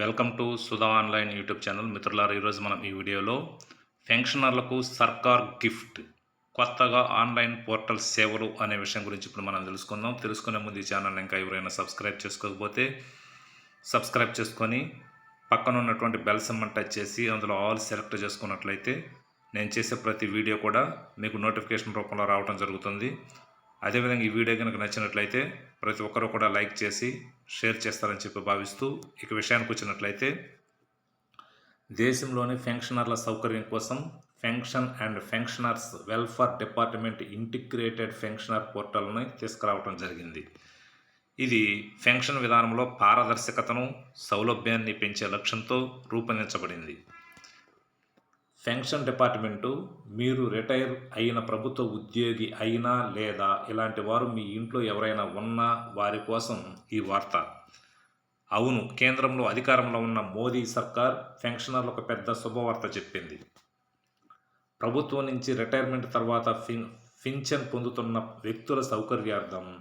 Welcome to Sudha online YouTube channel. మిత్రులారా ఈరోజు మనం ఈ వీడియోలో పెన్షనర్లకు సర్కార్ గిఫ్ట్ కొత్తగా ఆన్లైన్ పోర్టల్ సేవలు అనే విషయం గురించి ఇప్పుడు మనం తెలుసుకుందాం. తెలుసుకునే ముందు ఈ ఛానల్ ఇంకా ఎవరైనా సబ్స్క్రైబ్ చేసుకోకపోతే సబ్స్క్రైబ్ చేసుకొని పక్కన ఉన్నటువంటి బెల్ సింబల్ టచ్ చేసి అందులో ఆల్ సెలెక్ట్ చేసుకున్నట్లయితే నేను చేసే ప్రతి వీడియో కూడా మీకు నోటిఫికేషన్ రూపంలో రావడం జరుగుతుంది. అదేవిధంగా ఈ వీడియో కనుక నచ్చినట్లయితే ప్రతి ఒక్కరూ కూడా లైక్ చేసి షేర్ చేస్తారని చెప్పి భావిస్తూ ఇక విషయానికి వచ్చినట్లయితే దేశంలోని ఫెన్షనర్ల సౌకర్యం కోసం pension and pensioners welfare department integrated pensioner పోర్టల్ని తీసుకురావడం జరిగింది. ఇది ఫెన్షన్ విధానంలో పారదర్శకతను సౌలభ్యాన్ని పెంచే లక్ష్యంతో రూపొందించబడింది. పెన్షన్ డిపార్ట్మెంటు మీరు రిటైర్ అయిన ప్రభుత్వ ఉద్యోగి అయినా లేదా ఇలాంటి వారు మీ ఇంట్లో ఎవరైనా ఉన్నా వారి కోసం ఈ వార్త. అవును కేంద్రంలో అధికారంలో ఉన్న మోదీ సర్కార్ పెన్షనర్లకు పెద్ద శుభవార్త చెప్పింది. ప్రభుత్వం నుంచి రిటైర్మెంట్ తర్వాత ఫిన్ పింఛన్ పొందుతున్న వ్యక్తుల సౌకర్యార్థం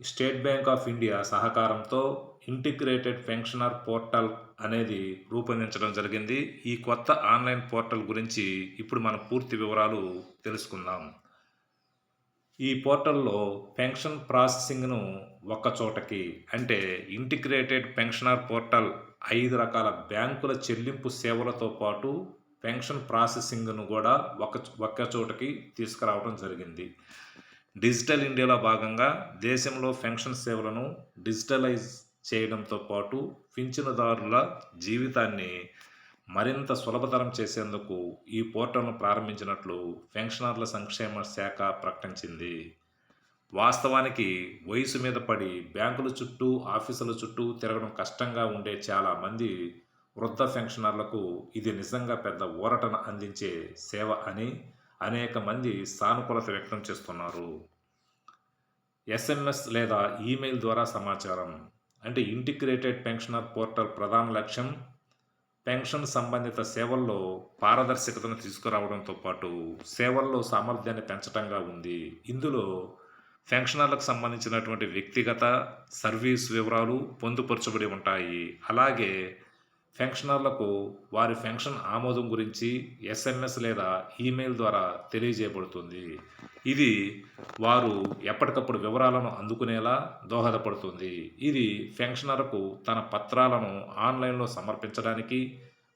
స్టేట్ బ్యాంక్ ఆఫ్ ఇండియా సహకారంతో ఇంటిగ్రేటెడ్ పెన్షనర్ పోర్టల్ అనేది రూపొందించడం జరిగింది. ఈ కొత్త ఆన్లైన్ పోర్టల్ గురించి ఇప్పుడు మనం పూర్తి వివరాలు తెలుసుకుందాం. ఈ పోర్టల్లో పెన్షన్ ప్రాసెసింగ్ను ఒక్క చోటకి అంటే ఇంటిగ్రేటెడ్ పెన్షనర్ పోర్టల్ ఐదు రకాల బ్యాంకుల చెల్లింపు సేవలతో పాటు పెన్షన్ ప్రాసెసింగ్ను కూడా ఒక ఒక్క చోటకి తీసుకురావడం జరిగింది. డిజిటల్ ఇండియాలో భాగంగా దేశంలో పెన్షన్ సేవలను డిజిటలైజ్ చేయడంతో పాటు పింఛనుదారుల జీవితాన్ని మరింత సులభతరం చేసేందుకు ఈ పోర్టల్ను ప్రారంభించినట్లు పెన్షనర్ల సంక్షేమ శాఖ ప్రకటించింది. వాస్తవానికి వయసు మీద పడి బ్యాంకుల చుట్టూ ఆఫీసుల చుట్టూ తిరగడం కష్టంగా ఉండే చాలామంది వృద్ధ పెన్షనర్లకు ఇది నిజంగా పెద్ద ఊరటను అందించే సేవ అని అనేక మంది సానుకూలత వ్యక్తం చేస్తున్నారు. ఎస్ఎంఎస్ లేదా ఈమెయిల్ ద్వారా సమాచారం. అంటే ఇంటిగ్రేటెడ్ పెన్షనర్ పోర్టల్ ప్రధాన లక్ష్యం పెన్షన్ సంబంధిత సేవల్లో పారదర్శకతను తీసుకురావడంతో పాటు సేవల్లో సామర్థ్యాన్ని పెంచడంగా ఉంది. ఇందులో పెన్షనర్లకు సంబంధించినటువంటి వ్యక్తిగత సర్వీస్ వివరాలు పొందుపరచబడి ఉంటాయి. అలాగే పెన్షనర్లకు వారి పెన్షన్ ఆమోదం గురించి ఎస్ఎంఎస్ లేదా ఈమెయిల్ ద్వారా తెలియజేయబడుతుంది. ఇది వారు ఎప్పటికప్పుడు వివరాలను అందుకునేలా దోహదపడుతుంది. ఇది పెన్షనర్కు తన పత్రాలను ఆన్లైన్లో సమర్పించడానికి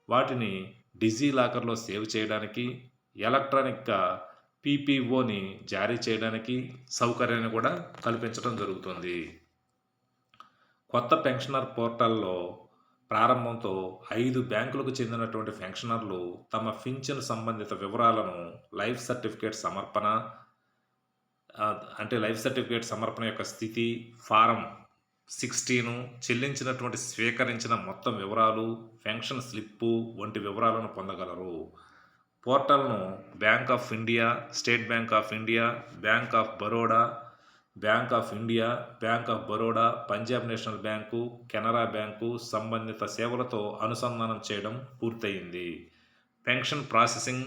వాటిని డిజీ లాకర్లో సేవ్ చేయడానికి ఎలక్ట్రానిక్గా పీపీఓని జారీ చేయడానికి సౌకర్యాన్ని కూడా కల్పించడం జరుగుతుంది. కొత్త పెన్షనర్ పోర్టల్లో ప్రారంభంతో ఐదు బ్యాంకులకు చెందినటువంటి పెన్షనర్లు తమ పింఛన్ సంబంధిత వివరాలను లైఫ్ సర్టిఫికేట్ సమర్పణ అంటే లైఫ్ సర్టిఫికేట్ సమర్పణ యొక్క స్థితి ఫారం సిక్స్టీను చెల్లించినటువంటి స్వీకరించిన మొత్తం వివరాలు పెన్షన్ స్లిప్పు వంటి వివరాలను పొందగలరు. పోర్టల్ను Bank of India State Bank of India Bank of Baroda Bank of India Bank of Baroda Punjab National bank Canara bank సంబంధిత సేవలతో అనుసంధానం చేయడం పూర్తయింది. పెన్షన్ ప్రాసెసింగ్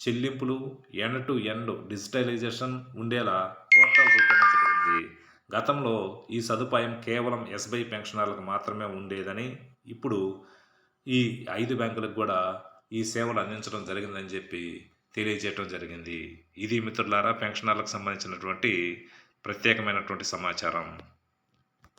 చెల్లింపులు ఎండ్ టు ఎండ్ డిజిటలైజేషన్ ఉండేలా పోర్టల్ రూపొందించబడింది. గతంలో ఈ సదుపాయం కేవలం ఎస్బీఐ పెన్షనర్లకు మాత్రమే ఉండేదని ఇప్పుడు ఈ ఐదు బ్యాంకులకు కూడా ఈ సేవలు అందించడం జరిగిందని చెప్పి తెలియజేయటం జరిగింది. ఇది మిత్రులారా పెన్షనర్లకు సంబంధించినటువంటి ప్రత్యేకమైనటువంటి సమాచారం.